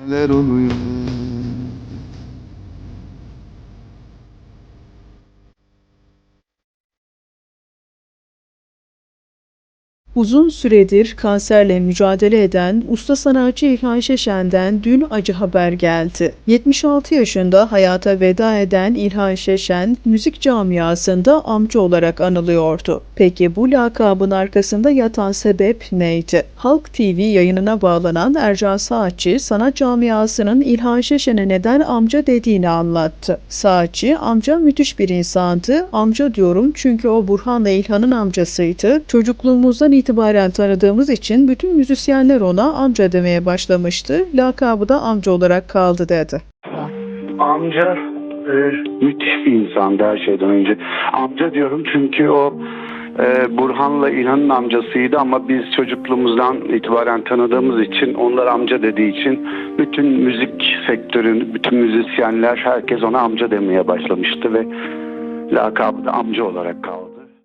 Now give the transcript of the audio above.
Aleluya. Uzun süredir kanserle mücadele eden usta sanatçı İlhan Şeşen'den dün acı haber geldi. 76 yaşında hayata veda eden İlhan Şeşen, müzik camiasında amca olarak anılıyordu. Peki bu lakabın arkasında yatan sebep neydi? Halk TV yayınına bağlanan Ercan Saatçi, sanat camiasının İlhan Şeşen'e neden amca dediğini anlattı. Saatçi, amca müthiş bir insandı. Amca diyorum çünkü o Burhan'la İlhan'ın amcasıydı. Çocukluğumuzdan itibaren tanıdığımız için bütün müzisyenler ona amca demeye başlamıştı. Lakabı da amca olarak kaldı dedi. Amca e, müthiş bir insandı her şeyden önce. Amca diyorum çünkü o e, Burhan'la İlhan'ın amcasıydı ama biz çocukluğumuzdan itibaren tanıdığımız için onlar amca dediği için bütün müzik sektörün, bütün müzisyenler herkes ona amca demeye başlamıştı ve lakabı da amca olarak kaldı.